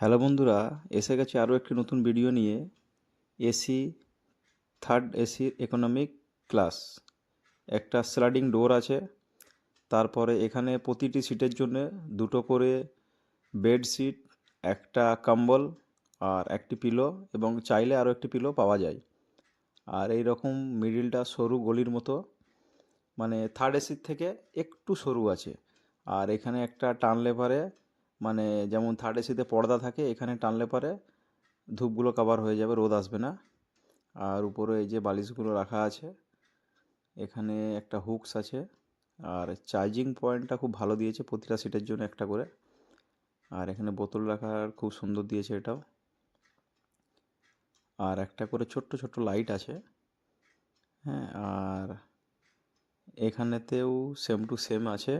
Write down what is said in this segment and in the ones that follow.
Hello বন্ধুরা, এসে গেছে আরও একটি নতুন ভিডিও নিয়ে। এসি থার্ড এসির ইকোনমিক ক্লাস একটা স্লাইডিং ডোর আছে। তারপরে এখানে প্রতিটি সিটের জন্য দুটো করে বেড সিট একটা কম্বল আর একটি পিলো এবং চাইলে আরও একটি পিলো পাওয়া যায়। আর এই রকম মিডিলটা সরু গলির মতো। মানে থার্ড এসির থেকে একটু সরু আছে। আর এখানে একটা টানলে পারে মানে যেমন থার্ড এসিতে পর্দা থাকে, এখানে টানলে পারে ধূপগুলো কভার হয়ে যাবে, রোদ আসবে না। আর উপরে এই যে বালিশগুলো রাখা আছে, এখানে একটা হুকস আছে। আর চার্জিং পয়েন্টটা খুব ভালো দিয়েছে, প্রতিটা সিটের জন্য একটা করে। আর এখানে বোতল রাখার খুব সুন্দর দিয়েছে এটাও। আর একটা করে ছোট্ট ছোট্ট লাইট আছে। হ্যাঁ আর এখানেতেও সেম টু সেম আছে।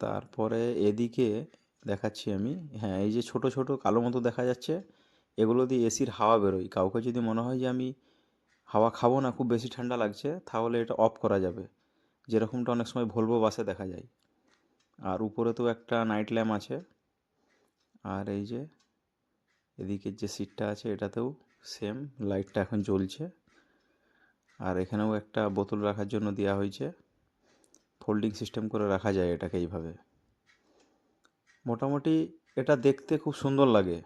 তারপরে এদিকে দেখাচ্ছি আমি। হ্যাঁ এই যে ছোট ছোট কালো মতো দেখা যাচ্ছে, এগুলো দিয়ে এসির হাওয়া বেরোয়। কাউকে যদি মনে হয় যে আমি হাওয়া খাব না, খুব বেশি ঠান্ডা লাগছে, তাহলে এটা অফ করা যাবে। যেরকমটা অনেক সময় ভলভো বাসে দেখা যায়। আর উপরে তো একটা নাইট ল্যাম্প আছে। আর এই যে এদিকের যে সিটটা আছে, এটাতেও সেম লাইটটা এখন জ্বলছে। আর এখানেও একটা বোতল রাখার জন্য দেওয়া হয়েছে। ফোল্ডিং সিস্টেম করে রাখা যায় এটাকে এইভাবে। মোটামুটি এটা দেখতে খুব সুন্দর লাগে।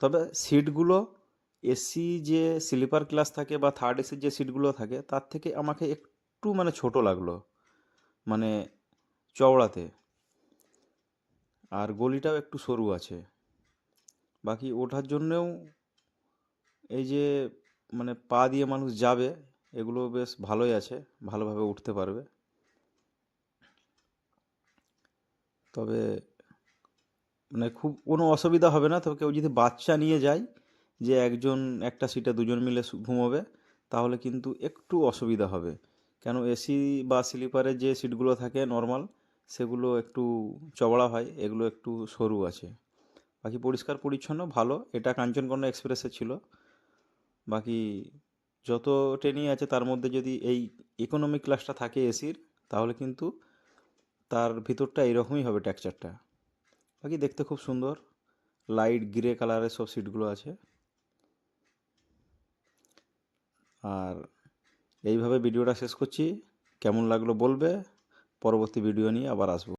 তবে সিটগুলো এসি যে স্লিপার ক্লাস থাকে বা থার্ড এসির যে সিটগুলো থাকে, তার থেকে আমাকে একটু মানে ছোট লাগল মানে চওড়াতে। আর গলিটাও একটু সরু আছে। বাকি ওঠার জন্যেও এই যে মানে পা দিয়ে মানুষ যাবে, এগুলো বেশ ভালোই আছে, ভালোভাবে উঠতে পারবে। তবে মানে খুব কোনো অসুবিধা হবে না। তবে কেউ যদি বাচ্চা নিয়ে যায় যে একজন, একটা সিটে দুজন মিলে ঘুমোবে, তাহলে কিন্তু একটু অসুবিধা হবে। কেন এসি বা স্লিপারের যে সিটগুলো থাকে নর্মাল, সেগুলো একটু চওড়া হয়, এগুলো একটু সরু আছে। বাকি পরিষ্কার পরিচ্ছন্ন, ভালো। এটা কাঞ্চনকন্যা এক্সপ্রেসে ছিল। বাকি যত ট্রেনই আছে, তার মধ্যে যদি এই ইকোনমিক ক্লাসটা থাকে এসির, তাহলে কিন্তু তার ভিতরটা এরকমই হবে টেক্সচারটা। বাকি দেখতে খুব সুন্দর। লাইট গ্রে কালারের সব সিটগুলো আছে। আর এইভাবে ভিডিওটা শেষ করছি। কেমন লাগল বলবে? পরবর্তী ভিডিও নিয়ে আবার আসব।